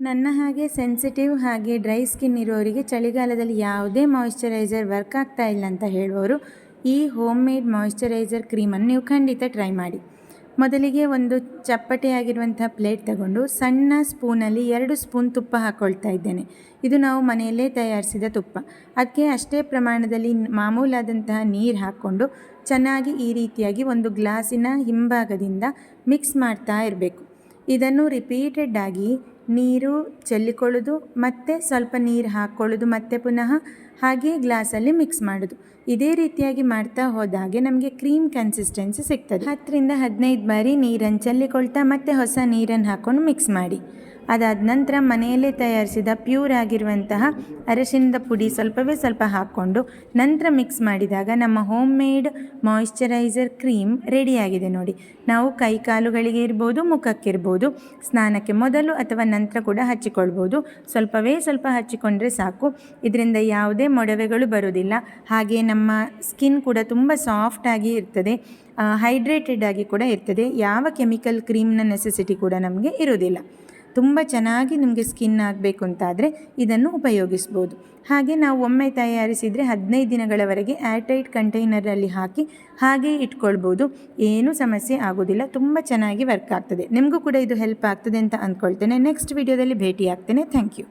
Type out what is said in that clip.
ನನ್ನ ಹಾಗೆ ಸೆನ್ಸಿಟಿವ್ ಹಾಗೆ ಡ್ರೈ ಸ್ಕಿನ್ ಇರೋರಿಗೆ ಚಳಿಗಾಲದಲ್ಲಿ ಯಾವುದೇ ಮಾಯಿಶ್ಚರೈಸರ್ ವರ್ಕ್ ಆಗ್ತಾ ಇಲ್ಲ ಅಂತ ಹೇಳುವವರು, ಈ ಹೋಮ್ ಮೇಡ್ ಮಾಯಿಶ್ಚರೈಸರ್ ಕ್ರೀಮನ್ನು ನೀವು ಖಂಡಿತ ಟ್ರೈ ಮಾಡಿ. ಮೊದಲಿಗೆ ಒಂದು ಚಪ್ಪಟೆಯಾಗಿರುವಂಥ ಪ್ಲೇಟ್ ತಗೊಂಡು ಸಣ್ಣ ಸ್ಪೂನಲ್ಲಿ ಎರಡು ಸ್ಪೂನ್ ತುಪ್ಪ ಹಾಕ್ಕೊಳ್ತಾ ಇದ್ದೇನೆ. ಇದು ನಾವು ಮನೆಯಲ್ಲೇ ತಯಾರಿಸಿದ ತುಪ್ಪ. ಅದಕ್ಕೆ ಅಷ್ಟೇ ಪ್ರಮಾಣದಲ್ಲಿ ಮಾಮೂಲಾದಂತಹ ನೀರು ಹಾಕ್ಕೊಂಡು ಚೆನ್ನಾಗಿ ಈ ರೀತಿಯಾಗಿ ಒಂದು ಗ್ಲಾಸಿನ ಹಿಂಭಾಗದಿಂದ ಮಿಕ್ಸ್ ಮಾಡ್ತಾ ಇರಬೇಕು. ಇದನ್ನು ರಿಪೀಟೆಡ್ ಆಗಿ ನೀರು ಚೆಲ್ಲಿಕೊಳ್ಳೋದು, ಮತ್ತು ಸ್ವಲ್ಪ ನೀರು ಹಾಕ್ಕೊಳ್ಳೋದು ಮತ್ತು ಪುನಃ ಹಾಗೆ ಗ್ಲಾಸಲ್ಲಿ ಮಿಕ್ಸ್ ಮಾಡೋದು. ಇದೇ ರೀತಿಯಾಗಿ ಮಾಡ್ತಾ ಹೋದಾಗೆ ನಮಗೆ ಕ್ರೀಮ್ ಕನ್ಸಿಸ್ಟೆನ್ಸಿ ಸಿಗ್ತದೆ. ಹತ್ತರಿಂದ ಹದಿನೈದು ಬಾರಿ ನೀರನ್ನು ಚೆಲ್ಲಿಕೊಳ್ತಾ, ಮತ್ತೆ ಹೊಸ ನೀರನ್ನು ಹಾಕ್ಕೊಂಡು ಮಿಕ್ಸ್ ಮಾಡಿ. ಅದಾದ ನಂತರ ಮನೆಯಲ್ಲೇ ತಯಾರಿಸಿದ ಪ್ಯೂರ್ ಆಗಿರುವಂತಹ ಅರಶಿನದ ಪುಡಿ ಸ್ವಲ್ಪವೇ ಸ್ವಲ್ಪ ಹಾಕ್ಕೊಂಡು ನಂತರ ಮಿಕ್ಸ್ ಮಾಡಿದಾಗ ನಮ್ಮ ಹೋಮ್ ಮೇಡ್ ಮಾಯಿಶ್ಚರೈಸರ್ ಕ್ರೀಮ್ ರೆಡಿಯಾಗಿದೆ ನೋಡಿ. ನಾವು ಕೈ ಕಾಲುಗಳಿಗೆ ಇರ್ಬೋದು, ಮುಖಕ್ಕಿರ್ಬೋದು, ಸ್ನಾನಕ್ಕೆ ಮೊದಲು ಅಥವಾ ನಂತರ ಕೂಡ ಹಚ್ಚಿಕೊಳ್ಬೋದು. ಸ್ವಲ್ಪವೇ ಸ್ವಲ್ಪ ಹಚ್ಚಿಕೊಂಡ್ರೆ ಸಾಕು. ಇದರಿಂದ ಯಾವುದೇ ಮೊಡವೆಗಳು ಬರೋದಿಲ್ಲ ಹಾಗೆ ನಮ್ಮ ಸ್ಕಿನ್ ಕೂಡ ತುಂಬ ಆಗಿ ಇರ್ತದೆ. ಹೈಡ್ರೇಟೆಡ್ ಆಗಿ ಕೂಡ ಇರ್ತದೆ. ಯಾವ ಕೆಮಿಕಲ್ ಕ್ರೀಮ್ನ ನೆಸೆಸಿಟಿ ಕೂಡ ನಮಗೆ ಇರೋದಿಲ್ಲ ತುಂಬ ಚೆನ್ನಾಗಿ ನಿಮಗೆ ಸ್ಕಿನ್ ಆಗಬೇಕು ಅಂತಾದರೆ ಇದನ್ನು ಉಪಯೋಗಿಸ್ಬೋದು. ಹಾಗೆ ನಾವು ಒಮ್ಮೆ ತಯಾರಿಸಿದರೆ ಹದಿನೈದು ದಿನಗಳವರೆಗೆ ಏರ್ಟೈಟ್ ಕಂಟೈನರಲ್ಲಿ ಹಾಕಿ ಹಾಗೆ ಇಟ್ಕೊಳ್ಬೋದು. ಏನೂ ಸಮಸ್ಯೆ ಆಗೋದಿಲ್ಲ, ತುಂಬ ಚೆನ್ನಾಗಿ ವರ್ಕ್ ಆಗ್ತದೆ. ನಿಮಗೂ ಕೂಡ ಇದು ಹೆಲ್ಪ್ ಆಗ್ತದೆ ಅಂತ ಅಂದ್ಕೊಳ್ತೇನೆ. ನೆಕ್ಸ್ಟ್ ವಿಡಿಯೋದಲ್ಲಿ ಭೇಟಿ ಆಗ್ತೇನೆ ಥ್ಯಾಂಕ್ ಯು